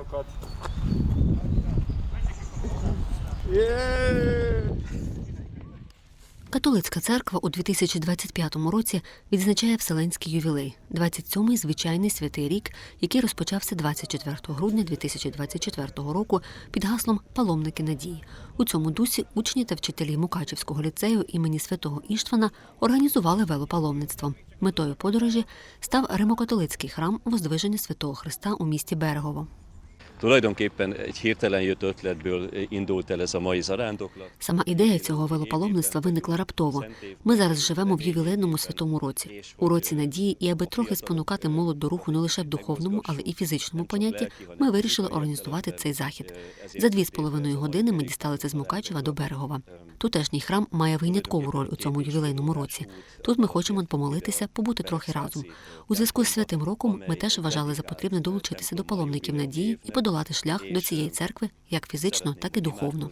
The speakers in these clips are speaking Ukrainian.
Árokat. Католицька церква у 2025 році відзначає Вселенський ювілей, 27-й звичайний святий рік, який розпочався 24 грудня 2024 року під гаслом Паломники надії. У цьому дусі учні та вчителі Мукачівського ліцею імені святого Іштвана організували велопаломництво. Метою подорожі став римокатолицький храм Воздвиження Святого Христа у місті Берегово. Tulajdonképpen egy hirtelen jött ötletből zarándoklat. Сама ідея цього велопаломництва виникла раптово. Ми зараз живемо в ювілейному святому році, у році надії, і аби трохи спонукати молодь до руху не лише в духовному, але і фізичному понятті, ми вирішили організувати цей захід. За дві з половиною години ми дісталися з Мукачева до Берегова. Тутешній храм має виняткову роль у цьому ювілейному році. Тут ми хочемо помолитися, побути трохи разом. У зв'язку з святим роком ми теж вважали за потрібне долучитися до паломників надії і подолати шлях до цієї церкви як фізично, так і духовно.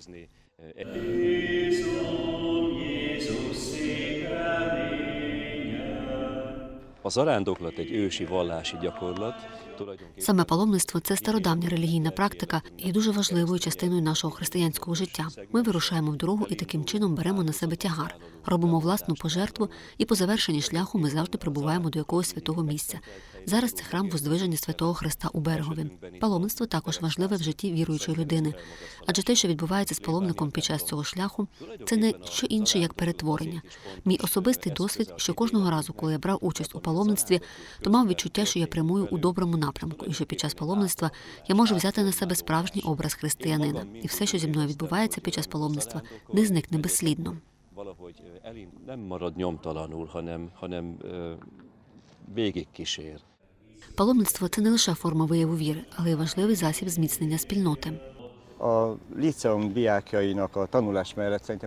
Саме паломництво це стародавня релігійна практика і дуже важливою частиною нашого християнського життя. Ми вирушаємо в дорогу і таким чином беремо на себе тягар, робимо власну пожертву, і по завершенні шляху ми завжди прибуваємо до якогось святого місця. Зараз це храм Воздвиження Святого Христа у Берегові. Паломництво також важливе в житті віруючої людини, адже те, що відбувається з паломником під час цього шляху, це не що інше, як перетворення. Мій особистий досвід, що кожного разу, коли я брав участь у паломництві, то мав відчуття, що я прямую у доброму напрямку, і що під час паломництва я можу взяти на себе справжній образ християнина, і все, що зі мною відбувається під час паломництва, не зникне безслідно. valahogy ö, elin, nem marad nyomtalanul, hanem, hanem végigkísér. Паломництво це не лише форма вияву віри, але й важливий засіб зміцнення спільноти.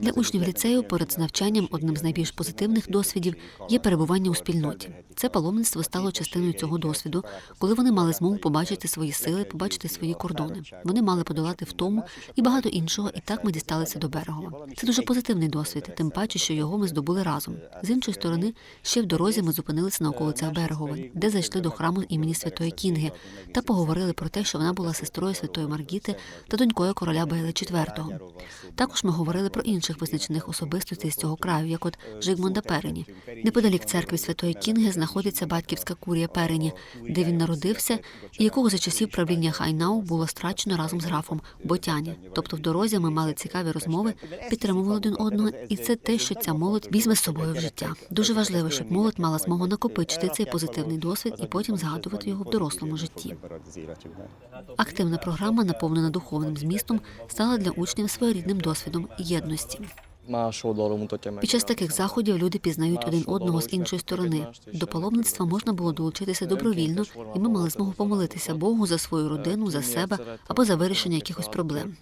Для учнів ліцею перед навчанням одним з найбільш позитивних досвідів є перебування у спільноті. Це паломництво стало частиною цього досвіду, коли вони мали змогу побачити свої сили, побачити свої кордони. Вони мали подолати втому і багато іншого, і так ми дісталися до берегова. Це дуже позитивний досвід, тим паче, що його ми здобули разом. З іншої сторони, ще в дорозі ми зупинилися на околицях Берегова, де зайшли до храму імені Святої Кінги та поговорили про те, що вона була сестрою Святої Маргіти та донькою короля Бейла IV. Також ми говорили про інших визначених особистостей з цього краю, як от Жигмунда Перені. Неподалік церкви Святої Кінги знаходиться батьківська курія Перені, де він народився, і якого за часів правління Хайнау було страчено разом з графом Ботяні. Тобто в дорозі ми мали цікаві розмови, підтримували один одного, і це те, що ця молодь візьме з собою в життя. Дуже важливо, щоб молодь мала змогу накопичити цей позитивний досвід і потім згадувати його в дорослому житті. Активна програма, наповнена духовним змістом, стала для учнів своєрідним досвідом єдності. Під час таких заходів люди пізнають один одного з іншої сторони. До паломництва можна було долучитися добровільно, і ми мали змогу помолитися Богу за свою родину, за себе або за вирішення якихось проблем.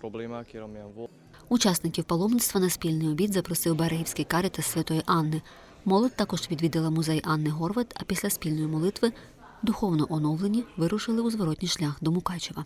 Учасників паломництва на спільний обід запросив Берегівський карітас Святої Анни. Молодь також відвідала музей Анни Горват, а після спільної молитви духовно оновлені вирушили у зворотній шлях до Мукачева.